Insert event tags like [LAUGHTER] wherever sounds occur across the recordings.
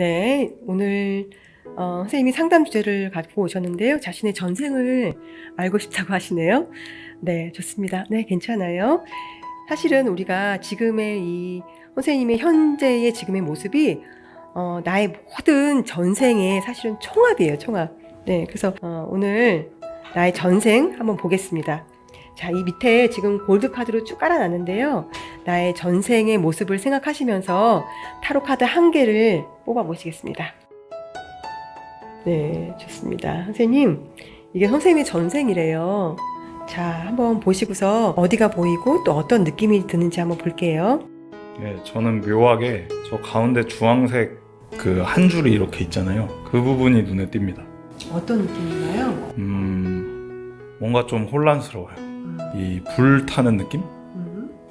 네, 오늘 어, 선생님이 상담 주제를 갖고 오셨는데요. 자신의 전생을 알고 싶다고 하시네요. 네, 좋습니다. 네, 괜찮아요. 사실은 우리가 지금의 이 선생님의 현재의 지금의 모습이 어, 나의 모든 전생의 사실은 총합이에요, 총합. 네, 그래서 어, 오늘 나의 전생 한번 보겠습니다. 자, 이 밑에 지금 골드 카드로 쭉 깔아놨는데요. 나의 전생의 모습을 생각하시면서 타로 카드 한 개를 뽑아 보시겠습니다. 네, 좋습니다. 선생님, 이게 선생님의 전생이래요. 자, 한번 보시고서 어디가 보이고 또 어떤 느낌이 드는지 한번 볼게요. 예, 저는 묘하게 저 가운데 주황색 그 한 줄이 이렇게 있잖아요. 그 부분이 눈에 띕니다. 어떤 느낌인가요? 음, 뭔가 좀 혼란스러워요. 음, 이불 타는 느낌?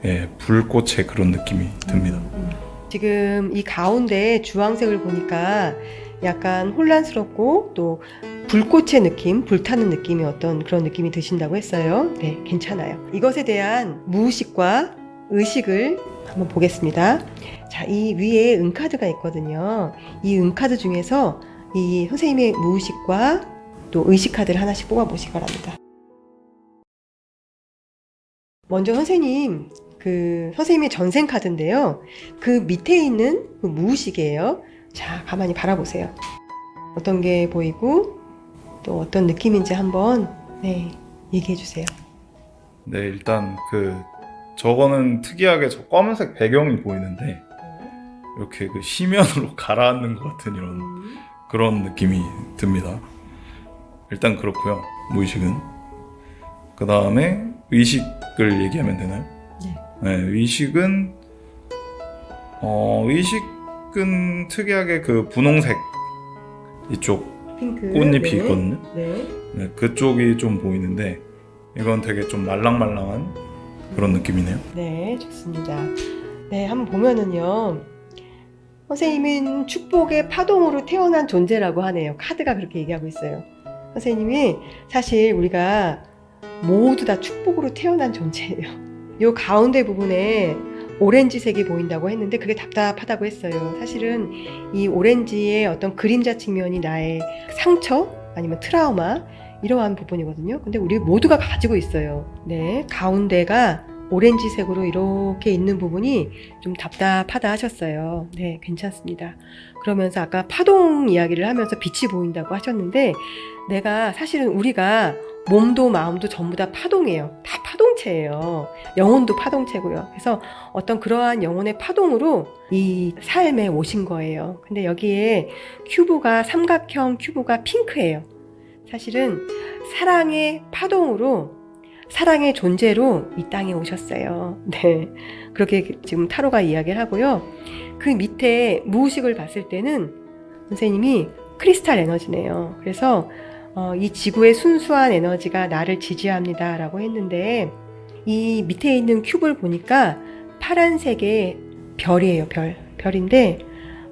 음, 예, 불꽃의 그런 느낌이 듭니다. 음. 지금 이 가운데 주황색을 보니까 약간 혼란스럽고 또 불꽃의 느낌, 불타는 느낌이 어떤 그런 느낌이 드신다고 했어요. 네, 괜찮아요. 이것에 대한 무의식과 의식을 한번 보겠습니다. 자, 이 위에 은카드가 있거든요. 이 은카드 중에서 이 선생님의 무의식과 또 의식 카드를 하나씩 뽑아 보시기 바랍니다. 먼저 선생님, 그 선생님의 전생 카드인데요. 그 밑에 있는 그 무의식이에요. 자, 가만히 바라보세요. 어떤 게 보이고 또 어떤 느낌인지 한번 네, 얘기해 주세요. 네, 일단 그 저거는 특이하게 저 검은색 배경이 보이는데 이렇게 그 시면으로 [LAUGHS] 가라앉는 것 같은 이런 그런 느낌이 듭니다. 일단 그렇고요. 무의식은 그 다음에 의식을 얘기하면 되나요? 네. 네, 의식은 어 의식은 특이하게 그 분홍색 이쪽 핑크 꽃잎이 네. 있거든요. 네. 네, 그쪽이 좀 보이는데 이건 되게 좀 말랑말랑한 그런 느낌이네요. 네, 좋습니다. 네, 한번 보면은요. 선생님은 축복의 파동으로 태어난 존재라고 하네요. 카드가 그렇게 얘기하고 있어요. 선생님이 사실 우리가 모두 다 축복으로 태어난 존재예요. 요 가운데 부분에 오렌지색이 보인다고 했는데 그게 답답하다고 했어요. 사실은 이 오렌지의 어떤 그림자 측면이 나의 상처 아니면 트라우마 이러한 부분이거든요. 근데 우리 모두가 가지고 있어요. 네, 가운데가 오렌지색으로 이렇게 있는 부분이 좀 답답하다 하셨어요. 네, 괜찮습니다. 그러면서 아까 파동 이야기를 하면서 빛이 보인다고 하셨는데 내가 사실은 우리가 몸도 마음도 전부 다 파동이에요. 다 파동 체예요. 영혼도 파동체고요. 그래서 어떤 그러한 영혼의 파동으로 이 삶에 오신 거예요. 근데 여기에 큐브가 삼각형 큐브가 핑크예요. 사실은 사랑의 파동으로 사랑의 존재로 이 땅에 오셨어요. [LAUGHS] 네. 그렇게 지금 타로가 이야기를 하고요. 그 밑에 무의식을 봤을 때는 선생님이 크리스탈 에너지네요. 그래서 어, 이 지구의 순수한 에너지가 나를 지지합니다 라고 했는데 이 밑에 있는 큐브를 보니까 파란색의 별이에요. 별. 별인데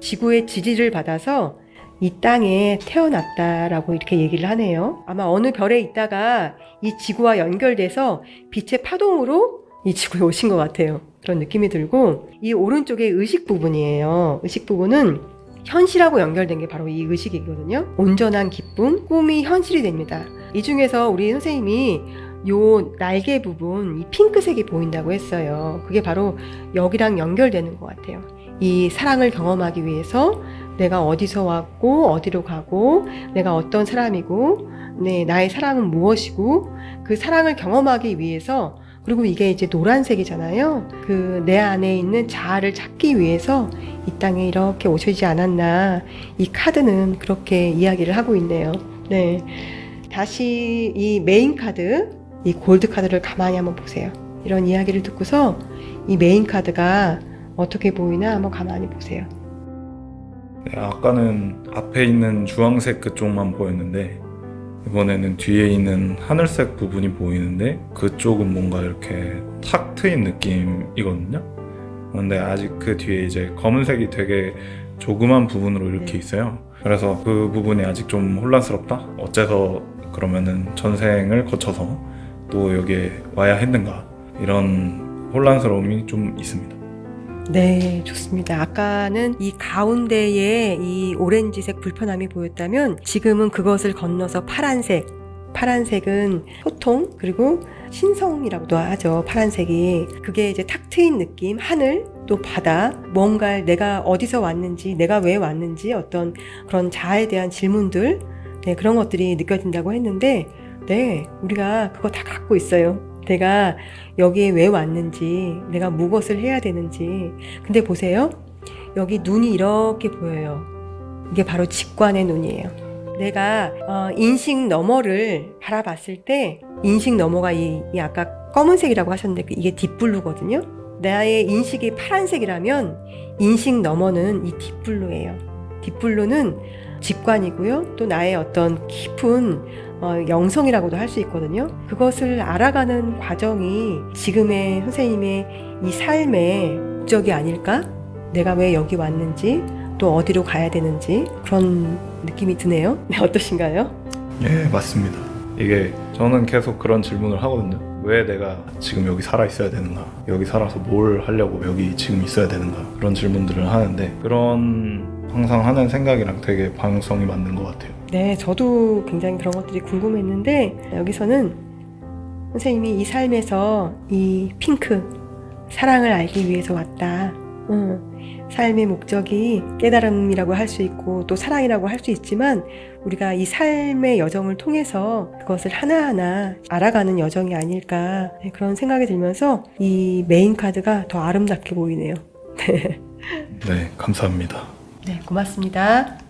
지구의 지지를 받아서 이 땅에 태어났다라고 이렇게 얘기를 하네요. 아마 어느 별에 있다가 이 지구와 연결돼서 빛의 파동으로 이 지구에 오신 것 같아요. 그런 느낌이 들고 이 오른쪽에 의식 부분이에요. 의식 부분은 현실하고 연결된 게 바로 이 의식이거든요. 온전한 기쁨, 꿈이 현실이 됩니다. 이 중에서 우리 선생님이 요 날개 부분, 이 핑크색이 보인다고 했어요. 그게 바로 여기랑 연결되는 것 같아요. 이 사랑을 경험하기 위해서 내가 어디서 왔고 어디로 가고 내가 어떤 사람이고 네, 나의 사랑은 무엇이고 그 사랑을 경험하기 위해서 그리고 이게 이제 노란색이잖아요. 그 내 안에 있는 자아를 찾기 위해서 이 땅에 이렇게 오시지 않았나. 이 카드는 그렇게 이야기를 하고 있네요. 네. 다시 이 메인 카드, 이 골드 카드를 가만히 한번 보세요. 이런 이야기를 듣고서 이 메인 카드가 어떻게 보이나 한번 가만히 보세요. 네, 아까는 앞에 있는 주황색 그쪽만 보였는데 이번에는 뒤에 있는 하늘색 부분이 보이는데 그쪽은 뭔가 이렇게 탁 트인 느낌이거든요. 근데 아직 그 뒤에 이제 검은색이 되게 조그만 부분으로 이렇게 네. 있어요. 그래서 그 부분이 아직 좀 혼란스럽다. 어째서 그러면은 전생을 거쳐서 또 여기에 와야 했는가 이런 혼란스러움이 좀 있습니다. 네, 좋습니다. 아까는 이 가운데에 이 오렌지색 불편함이 보였다면 지금은 그것을 건너서 파란색. 파란색은 소통 그리고 신성이라고도 하죠. 파란색이 그게 이제 탁 트인 느낌, 하늘 또 바다, 뭔가 내가 어디서 왔는지, 내가 왜 왔는지 어떤 그런 자아에 대한 질문들, 네, 그런 것들이 느껴진다고 했는데, 네, 우리가 그거 다 갖고 있어요. 내가 여기에 왜 왔는지, 내가 무엇을 해야 되는지. 근데 보세요. 여기 눈이 이렇게 보여요. 이게 바로 직관의 눈이에요. 내가 어, 인식 너머를 바라봤을 때 인식 너머가 이, 이 아까 검은색이라고 하셨는데 그 이게 딥블루거든요. 나의 인식이 파란색이라면 인식 너머는 이 딥블루예요. 딥블루는 직관이고요. 또 나의 어떤 깊은 어, 영성이라고도 할 수 있거든요. 그것을 알아가는 과정이 지금의 선생님의 이 삶의 목적이 아닐까? 내가 왜 여기 왔는지, 또 어디로 가야 되는지 그런 느낌이 드네요. 네, 어떠신가요? 예, 맞습니다. 이게 저는 계속 그런 질문을 하거든요. 왜 내가 지금 여기 살아 있어야 되는가? 여기 살아서 뭘 하려고 여기 지금 있어야 되는가? 그런 질문들을 하는데 그런 항상 하는 생각이랑 되게 방향성이 맞는 것 같아요. 네, 저도 굉장히 그런 것들이 궁금했는데 여기서는 선생님이 이 삶에서 이 핑크 사랑을 알기 위해서 왔다. 응. 삶의 목적이 깨달음이라고 할 수 있고 또 사랑이라고 할 수 있지만 우리가 이 삶의 여정을 통해서 그것을 하나하나 알아가는 여정이 아닐까 네, 그런 생각이 들면서 이 메인 카드가 더 아름답게 보이네요. [LAUGHS] 네, 감사합니다. 네, 고맙습니다.